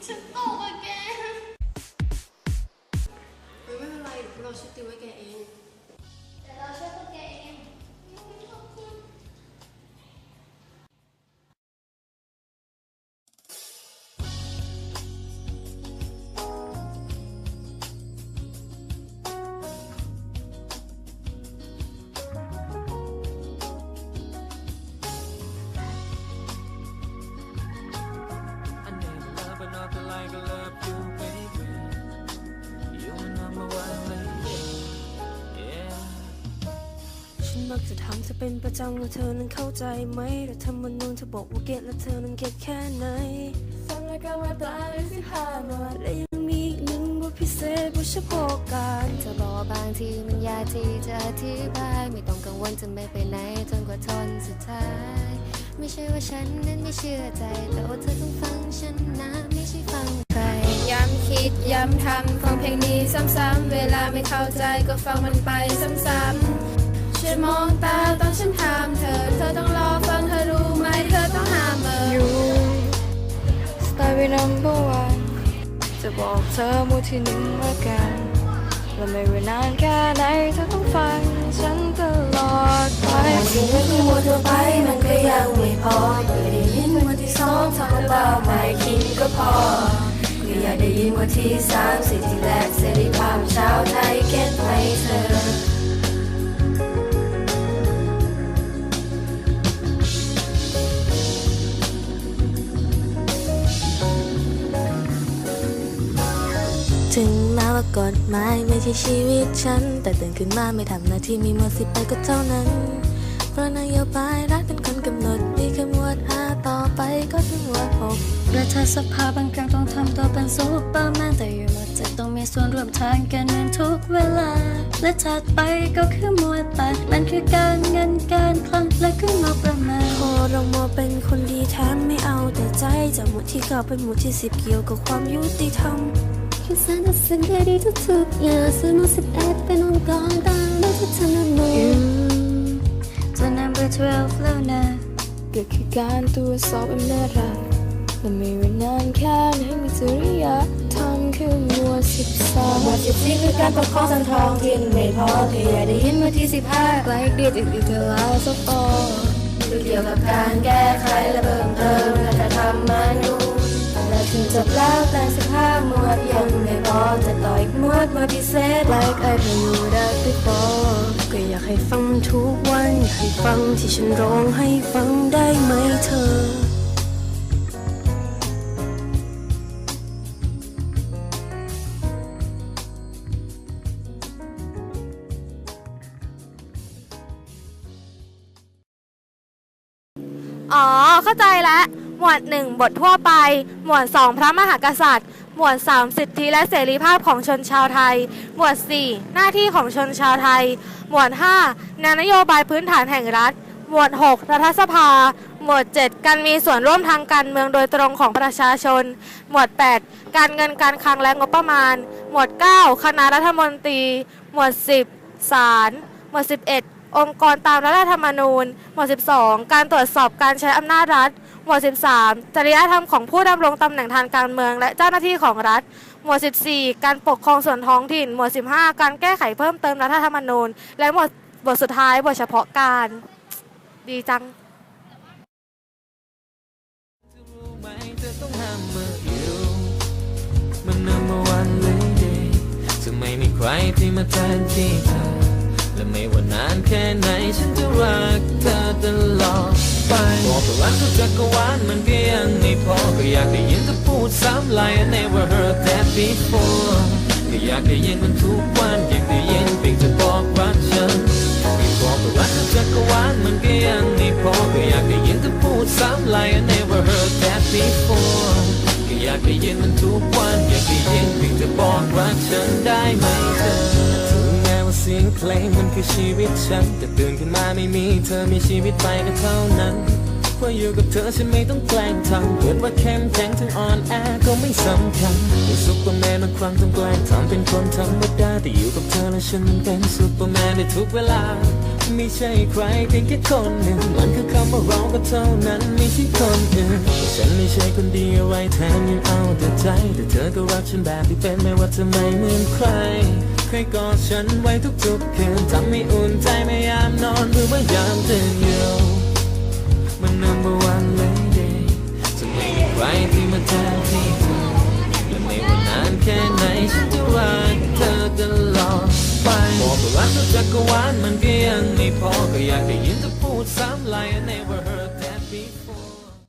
Stop again! Remember my brush to work at end. ถามเธอเป็นประจำว่าเธอนั้นเข้าใจไหมแต่ธรรมนูญเธอบอกว่าเก็ตแล้วเธอนั้นเก็ตแค่ไหนฟังแล้วก็มาตายสิหาหมดและยังมีอีกหนึ่งบทพิเศษบทเฉพาะการเธอบอกว่าบางทีมันยากที่จะอธิบายไม่ต้องกังวลจะไม่ไปไหนจนกว่าทนสุดท้าย ไม่ใช่ว่าฉันนั้นไม่เชื่อใจแต่ว่าเธอต้องฟังฉันนะไม่ใช่ฟังใครย้ำคิดย้ำทำฟังเพลงนี้ซ้ำๆเวลาไม่เข้าใจก็ฟังมันไปซ้ำๆ ฉันมองตาตอนฉันถามเธอ เธอต้องรอฟังเธอรู้ไหมเธอต้องห้ามเออ You start with number one จะบอกเธอหมู่ที่หนึ่งละกันและไม่ว่านานแค่ไหนเธอต้องฟังฉันตลอดไปสิ่งที่มัวเธอไปมันก็ยังไม่พอไม่ได้ยินวันที่สองทำเบาๆไม่คิดก็พอก็อยากได้ยินวันที่สามสิทธิแรกเสรีภาพชาวไถึงแม้ว่ากฎหมายไม่ใช่ชีวิตฉัน แต่ตื่นขึ้นมาไม่ทำหน้าที่มีหมวดสิบไปก็เท่านั้น เพราะนโยบายรัฐเป็นคนกำหนดมีแค่หมวดห้าต่อไปก็ถึงหมวดหกรัฐสภาบางครั้งต้องทำตัวเป็นซูเปอร์แมนแต่อยู่หมวดเจ็ดต้องมีส่วนร่วมทางการเงินทุกเวลา และถัดไปก็คือหมวดแปดมันคือการเงินการคลังและก็งบประมาณพอเรามาเป็นคนดีแถมไม่เอาแต่ใจจากหมวดที่เก้าเป็นหมวดที่สิบเกี่ยวกับความยุติธรรม คือสารตัดสินคดีทุกๆอย่างซึ่งมันสิบเอ็ดเป็นองค์กรตามรัฐธรรมนูญจน number 12แล้วนะก็คือการตรวจสอบอำนาจรัฐและไม่ว่านานแค่ไหนมีจริยธรรมคือหมวดสิบสองหมวดสิบสี่คือการปกครองส่วนท้องถิ่ไม่พอแค่อยาได้ยินวันที่สิบห้าใกล้เดียดอีกเธอแล้วสักปอคือเกี่ยวกับการแก้ไขและเพิ่มเติม จบแล้วแต่สิบห้าหมวดยังไม่พอจะต่ออีกหมวดหมวดพิเศษ like I knew that before ก็อยากให้ฟังทุกวันอยากให้ฟังที่ฉันร้องให้ฟังได้ไหมเธออ๋อ เข้าใจแล้ว หมวด 1 บททั่วไป หมวด 2 พระมหากษัตริย์ หมวด 3 สิทธิและเสรีภาพของชนชาวไทย หมวด 4 หน้าที่ของชนชาวไทย หมวด 5 แนวนโยบายพื้นฐานแห่งรัฐ หมวด 6 รัฐสภา หมวด 7 การมีส่วนร่วมทางการเมืองโดยตรงของประชาชน หมวด 8 การเงินการคลังและงบประมาณ หมวด 9 คณะรัฐมนตรี หมวด 10ศาล หมวด 11 องค์กรตามรัฐธรรมนูญ หมวด 12 การตรวจสอบการใช้อำนาจรัฐ หมวด 13 จริยธรรมของผู้ดำรงตำแหน่งทางการเมือง และเจ้าหน้าที่ของรัฐ หมวด 14 การปกครองส่วนท้องถิ่น หมวด 15 การแก้ไขเพิ่มเติมรัฐธรรมนูญ และหมวดบทสุดท้ายบทเฉพาะการ ดีจังมัน number one lady จะไม่มีใครที่มาแทนที่เธอและไม่ว่านานแค่ไหนฉันจะรักเธอตลอด ไปบอกว่ารักทุกจักรวาลมันก็ยังไม่พอก็อยากได้ยินเธอพูดซ้ำ like I never heard that before ก็อยากได้ยินมันทุกวันอยากได้ยินเพียงเธอบอกรักฉันบอกว่ารักทั้งจักรวาลมันก็ยังไม่พอก็อยากได้ยินเธอพูดซ้ำ like I never heard that before ก็อยากได้ยินมันทุกวันอยากได้ยินเพียงเธอบอกรักฉันได้ไหม เพลงมันคือชีวิตฉัน แต่ตื่นขึ้นมาไม่มีเธอมีชีวิตไปก็เท่านั้นว่าอยู่กับเธอฉันไม่ต้องแกล้งทำเกิดว่าเข้มแข็งถึงอ่อนแอก็ไม่สำคัญไม่ซุปเปอร์แมนมาคฟังต้องแกล้งทำเป็นคนธรรมดาแต่อยู่กับ ฉันเป็นซูเปอร์แมนในทุกเวลา ไม่ใช่ใครเพียงแค่คนหนึ่ง มันคือคำว่าเราก็เท่านั้นไม่ใช่คนอื่น ฉันไม่ใช่คนดีอะไรแถมยังเอาแต่ใจ แต่เธอก็รักฉันแบบที่เป็นไม่ว่าจะไม่เหมือนใครเคยกอดฉันไว้ทุกๆคืนทำให้อุ่นใจไม่ยามนอนหรือว่ายามตื่นอยู่มัน number one lady จะไม่มีใครที่มาแทนที่